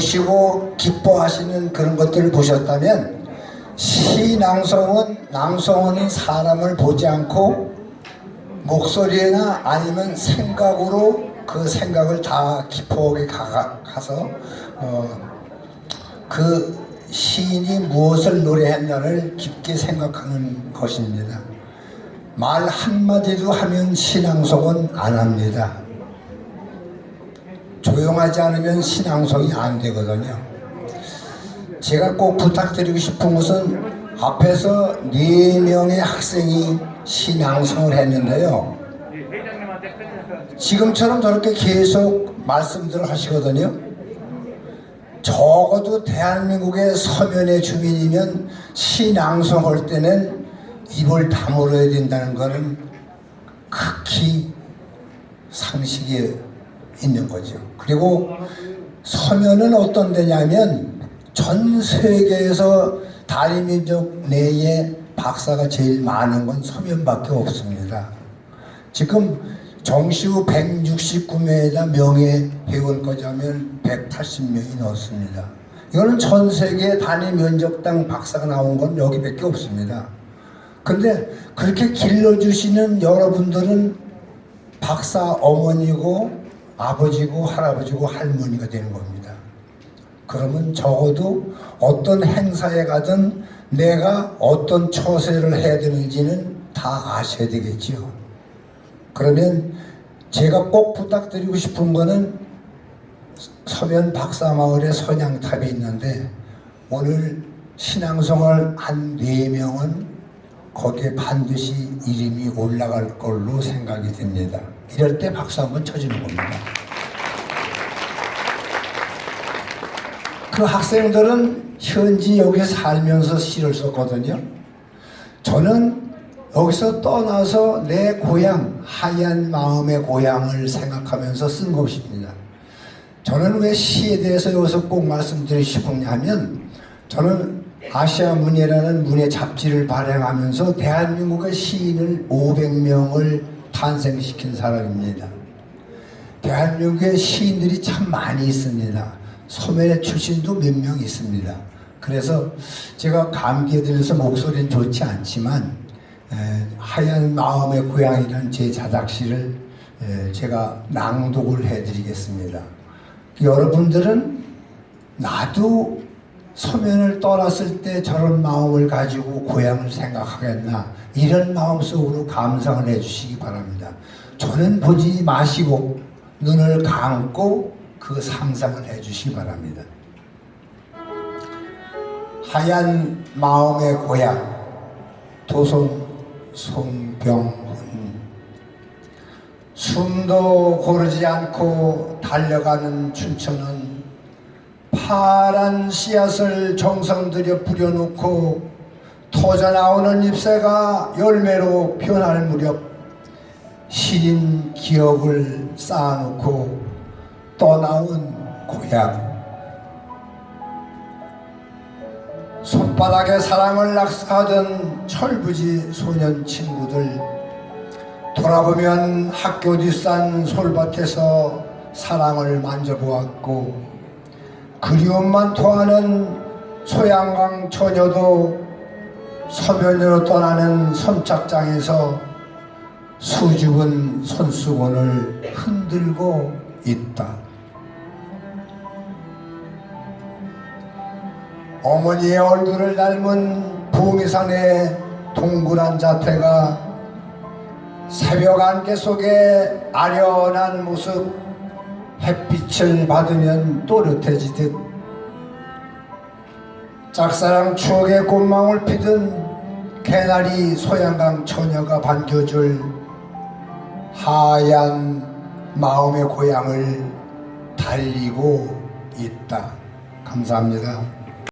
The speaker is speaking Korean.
보시고 기뻐하시는 그런 것들을 보셨다면 시낭송은 낭송은 사람을 보지 않고 목소리나 아니면 생각으로 그 생각을 다 가, 가서 어, 그 시인이 무엇을 노래했냐를 깊게 생각하는 것입니다. 말 한마디도 하면 신앙송은 안 합니다. 조용하지 않으면 신앙송이 안 되거든요. 제가 꼭 부탁드리고 싶은 것은 앞에서 네 명의 학생이 신앙송을 했는데요. 지금처럼 저렇게 계속 말씀들을 하시거든요. 적어도 대한민국의 서면의 주민이면 신앙송할 때는 입을 다물어야 된다는 것은 극히 상식이 있는 거죠. 그리고 서면은 어떤 데냐면 전 세계에서 다리 민족 내에 박사가 제일 많은 건 서면밖에 없습니다. 지금 정시후 169명이나 명예 회원까지 하면 180명이 넘습니다. 이거는 전 세계 단위 면적당 박사가 나온 건 여기밖에 없습니다. 근데 그렇게 길러주시는 여러분들은 박사 어머니고 아버지고 할아버지고 할머니가 되는 겁니다. 그러면 적어도 어떤 행사에 가든 내가 어떤 처세를 해야 되는지는 다 아셔야 되겠지요. 그러면 제가 꼭 부탁드리고 싶은 거는 서면 박사마을에 선양탑이 있는데 오늘 신앙성을 한 네 명은 거기에 반드시 이름이 올라갈 걸로 생각이 됩니다. 이럴 때 박수 한번 쳐주는 겁니다. 그 학생들은 현지 여기 살면서 시를 썼거든요. 저는 여기서 떠나서 내 고향, 하얀 마음의 고향을 생각하면서 쓴 것입니다. 저는 왜 시에 대해서 여기서 꼭 말씀드리고 싶었냐 하면 저는 아시아 문예라는 문예 잡지를 발행하면서 대한민국의 시인을 500명을 탄생시킨 사람입니다. 대한민국에 시인들이 참 많이 있습니다. 소매 출신도 몇 명 있습니다. 그래서 제가 감기에 들려서 목소리는 좋지 않지만 에, 하얀 마음의 고향이라는 제 자작시를 에, 제가 낭독을 해드리겠습니다. 여러분들은 나도 서면을 떠났을 때 저런 마음을 가지고 고향을 생각하겠나 이런 마음속으로 감상을 해주시기 바랍니다. 저는 보지 마시고 눈을 감고 그 상상을 해주시기 바랍니다. 하얀 마음의 고향 도선 송병훈 숨도 고르지 않고 달려가는 춘천은 파란 씨앗을 정성 들여 뿌려놓고 터져 나오는 잎새가 열매로 변할 무렵 시린 기억을 쌓아놓고 떠나온 고향. 손바닥에 사랑을 낙서하던 철부지 소년 친구들 돌아보면 학교 뒷산 솔밭에서 사랑을 만져보았고 그리움만 토하는 소양강 처녀도 서면으로 떠나는 선착장에서 수줍은 손수건을 흔들고 있다. 어머니의 얼굴을 닮은 봉이산의 동그란 자태가 새벽 안개 속에 아련한 모습 햇빛을 받으면 또렷해지듯 짝사랑 추억의 꽃망울 피든 개나리 소양강 처녀가 반겨줄 하얀 마음의 고향을 달리고 있다. 감사합니다.